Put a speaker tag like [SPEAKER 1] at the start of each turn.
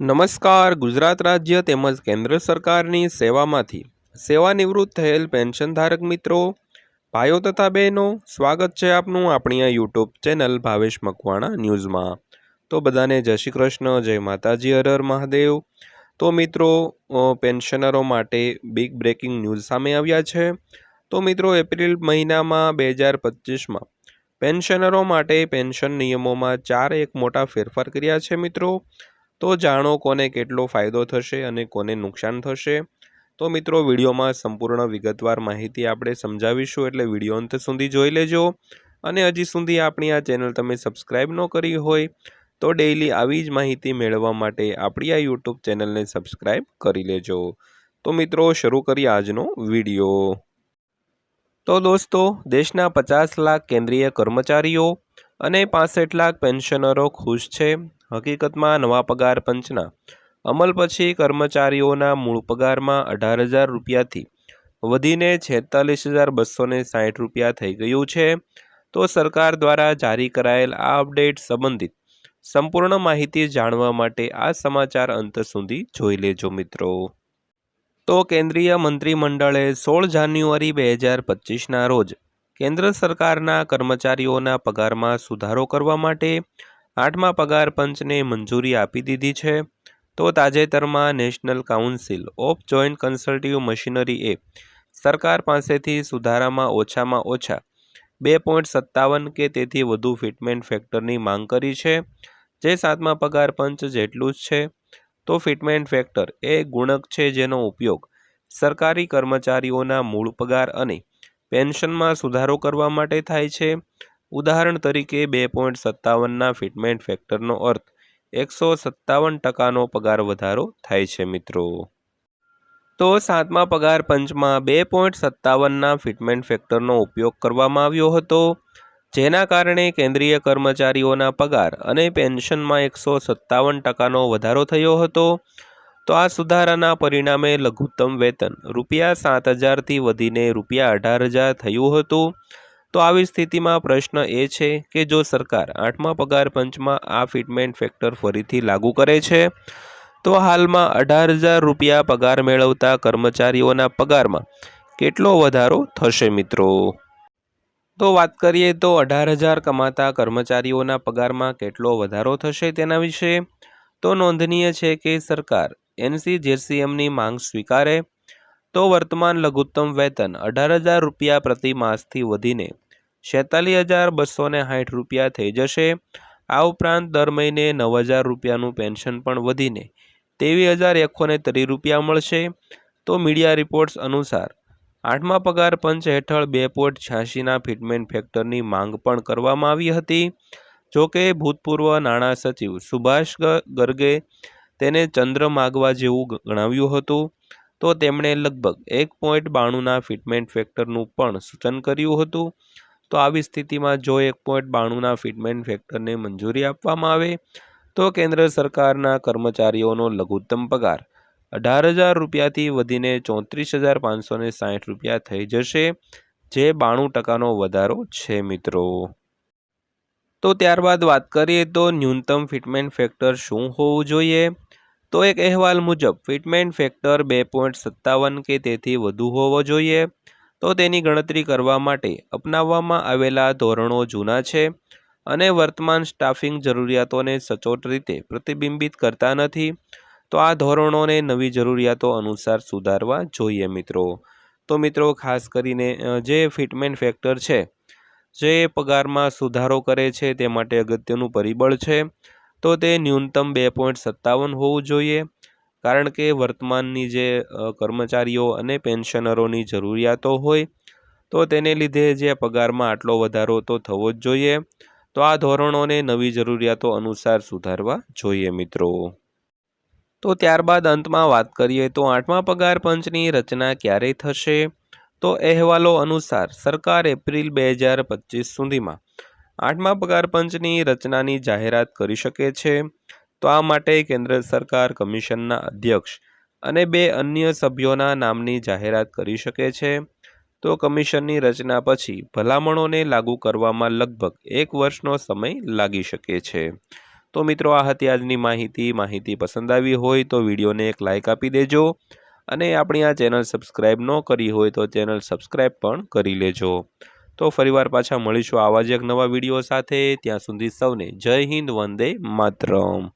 [SPEAKER 1] નમસ્કાર, ગુજરાત રાજ્ય તેમજ કેન્દ્ર સરકારની સેવામાંથી સેવાનિવૃત્ત થયેલ પેન્શનધારક મિત્રો, ભાઈઓ તથા બહેનો, સ્વાગત છે આપનું આપણી આ યુટ્યુબ ચેનલ ભાવેશ મકવાણા ન્યૂઝમાં. તો બધાને જય શ્રી કૃષ્ણ, જય માતાજી, હર હર મહાદેવ. તો મિત્રો પેન્શનરો માટે બિગ બ્રેકિંગ ન્યૂઝ સામે આવ્યા છે. તો મિત્રો, એપ્રિલ મહિનામાં બે હજાર પચીસમાં પેન્શનરો માટે પેન્શન નિયમોમાં ચાર એક મોટા ફેરફાર કર્યા છે મિત્રો. તો જાણો કોને કેટલો ફાયદો થશે અને કોને નુકસાન થશે. તો મિત્રો, વિડીયોમાં સંપૂર્ણ વિગતવાર માહિતી આપણે સમજાવીશું એટલે વીડિયો અંત સુધી જોઈ લેજો. અને હજી સુધી આપણી આ ચેનલ તમે સબસ્ક્રાઈબ ન કરી હોય તો ડેઈલી આવી જ માહિતી મેળવવા માટે આપણી આ યુટ્યુબ ચેનલને સબસ્ક્રાઈબ કરી લેજો. તો મિત્રો, શરૂ કરીએ આજનો વીડિયો. તો દોસ્તો, દેશના પચાસ લાખ કેન્દ્રીય કર્મચારીઓ અને પાસઠ લાખ પેન્શનરો ખુશ છે. હકીકતમાં નવા પગાર પંચના અમલ પછી કર્મચારીઓના મૂળ પગારમાં અઢાર હજાર રૂપિયાથી વધીને છેતાલીસ હજાર બસોને સાહીઠ રૂપિયા થઈ ગયું છે. તો સરકાર દ્વારા જારી કરાયેલ આ અપડેટ સંબંધિત સંપૂર્ણ માહિતી જાણવા માટે આ સમાચાર અંત સુધી જોઈ લેજો મિત્રો. તો કેન્દ્રીય મંત્રીમંડળે સોળ જાન્યુઆરી બે હજાર પચીસના રોજ કેન્દ્ર સરકારના કર્મચારીઓના પગારમાં સુધારો કરવા માટે આઠમા પગાર પંચને મંજૂરી આપી દીધી છે. તો તાજેતરમાં national council of joint consultative machinery એ સરકાર પાસેથી સુધારામાં ઓછામાં ઓછા બે પોઈન્ટ સત્તાવન કે તેથી વધુ ફિટમેન્ટ ફેક્ટરની માંગ કરી છે, જે સાતમા પગાર પંચ જેટલું જ છે. તો ફિટમેન્ટ ફેક્ટર એ ગુણક છે જેનો ઉપયોગ સરકારી કર્મચારીઓના મૂળ પગાર અને પેન્શનમાં સુધારો કરવા માટે થાય છે. ઉદાહરણ તરીકે બે પોઈન્ટ સત્તાવનના ફિટમેન્ટ ફેક્ટરનો અર્થ, એકસો સત્તાવન ટકાનો પગાર વધારો થાય છે મિત્રો. તો સાતમા પગાર પંચમાં બે પોઈન્ટ સત્તાવનના ફિટમેન્ટ ફેક્ટરનો ઉપયોગ કરવામાં આવ્યો હતો, જેના કારણે કેન્દ્રીય કર્મચારીઓના પગાર અને પેન્શનમાં એકસો સત્તાવન ટકાનો વધારો થયો હતો. તો આ સુધારાના પરિણામે લઘુત્તમ વેતન રૂપિયા સાત હજારથી વધીને રૂપિયા અઢાર હજાર થયું હતું. તો આવી સ્થિતિમાં પ્રશ્ન એ છે કે જો સરકાર આઠમા પગાર પંચમાં આ ફિટમેન્ટ ફેક્ટર ફરીથી લાગુ કરે છે, તો હાલમાં અઢાર હજાર રૂપિયા પગાર મેળવતા કર્મચારીઓના પગારમાં કેટલો વધારો થશે મિત્રો? તો વાત કરીએ તો અઢાર હજાર કમાતા કર્મચારીઓના પગારમાં કેટલો વધારો થશે તેના વિશે? તો નોંધનીય છે કે સરકાર એનસીજેસીએમની માંગ સ્વીકારે, તો વર્તમાન લઘુત્તમ વેતન અઢાર હજાર રૂપિયા પ્રતિ માસથી વધીને છેતાલીસ હજાર બસો ને સાઠ રૂપિયા થઈ જશે. આ ઉપરાંત દર મહિને નવ હજાર રૂપિયાનું પેન્શન પણ વધીને ત્રેવીસ હજાર એકોને ત્રીસ રૂપિયા મળશે. તો મીડિયા રિપોર્ટ્સ અનુસાર, આઠમા પગાર પંચ હેઠળ બે પોઈન્ટ છ્યાસીના ફિટમેન્ટ ફેક્ટરની માંગ પણ કરવામાં આવી હતી. જોકે ભૂતપૂર્વ નાણાં સચિવ સુભાષ ગર્ગે તેને ચંદ્ર માગવા જેવું ગણાવ્યું હતું. તો તેમણે લગભગ એક પોઈન્ટ બાણુંના ફિટમેન્ટ ફેક્ટરનું પણ સૂચન કર્યું હતું. તો આવી સ્થિતિમાં જો એક પોઈન્ટ બાણુંના ફિટમેન્ટ ફેક્ટરને મંજૂરી આપવામાં આવે, તો કેન્દ્ર સરકારના કર્મચારીઓનો લઘુત્તમ પગાર અઢાર હજાર રૂપિયાથી વધીને ચોત્રીસ હજાર પાંચસો સાઠ રૂપિયા થઈ જશે. જે બાણું ટકાનો વધારો છે, મિત્રો. તો ત્યારબાદ વાત કરીએ તો ન્યૂનતમ ફિટમેન્ટ ફેક્ટર શું હોવું જોઈએ? તો એક અહેવાલ મુજબ, ફિટમેન્ટ ફેક્ટર બે પોઈન્ટ સત્તાવન કે તેથી વધુ હોવો જોઈએ. તો તેની ગણતરી કરવા માટે અપનાવવામાં આવેલા ધોરણો જૂના છે અને વર્તમાન સ્ટાફિંગ જરૂરિયાતોને સચોટ રીતે પ્રતિબિંબિત કરતા નથી. તો આ ધોરણોને નવી જરૂરિયાતો અનુસાર સુધારવા જોઈએ મિત્રો. તો મિત્રો, ખાસ કરીને જે ફિટમેન્ટ ફેક્ટર છે જે પગારમાં સુધારો કરે છે તે માટે અગત્યનું પરિબળ છે, તો તે ન્યૂનતમ બે પોઈન્ટ સત્તાવન હોવું જોઈએ. કારણ કે વર્તમાનની જે કર્મચારીઓ અને પેન્શનરોની જરૂરિયાતો હોય, તો તેને લીધે જે પગારમાં આટલો વધારો તો થવો જ જોઈએ. તો આ ધોરણોને નવી જરૂરિયાતો અનુસાર સુધારવા જોઈએ મિત્રો. તો ત્યારબાદ અંતમાં વાત કરીએ તો આઠમા પગાર પંચની રચના ક્યારે થશે? તો અહેવાલો અનુસાર સરકાર એપ્રિલ બે હજાર પચીસ સુધીમાં આઠમા પગાર પંચની રચનાની જાહેરાત કરી શકે છે. તો આ માટે કેન્દ્ર સરકાર કમિશનના અધ્યક્ષ અને બે અન્ય સભ્યોના નામની જાહેરાત કરી શકે છે. તો કમિશનની રચના પછી ભલામણોને લાગુ કરવામાં લગભગ એક વર્ષનો સમય લાગી શકે છે. તો મિત્રો, આ હતી આજની માહિતી. માહિતી પસંદ આવી હોય તો વિડીયોને એક લાઇક આપી દેજો. અને આપણી આ ચેનલ સબસ્ક્રાઈબ ન કરી હોય તો ચેનલ સબસ્ક્રાઈબ પણ કરી લેજો. તો ફરીવાર પાછા મળીશું આવા જ એક નવા વીડિયો સાથે. ત્યાં સુધી સૌને જય હિન્દ, વંદે માતરમ.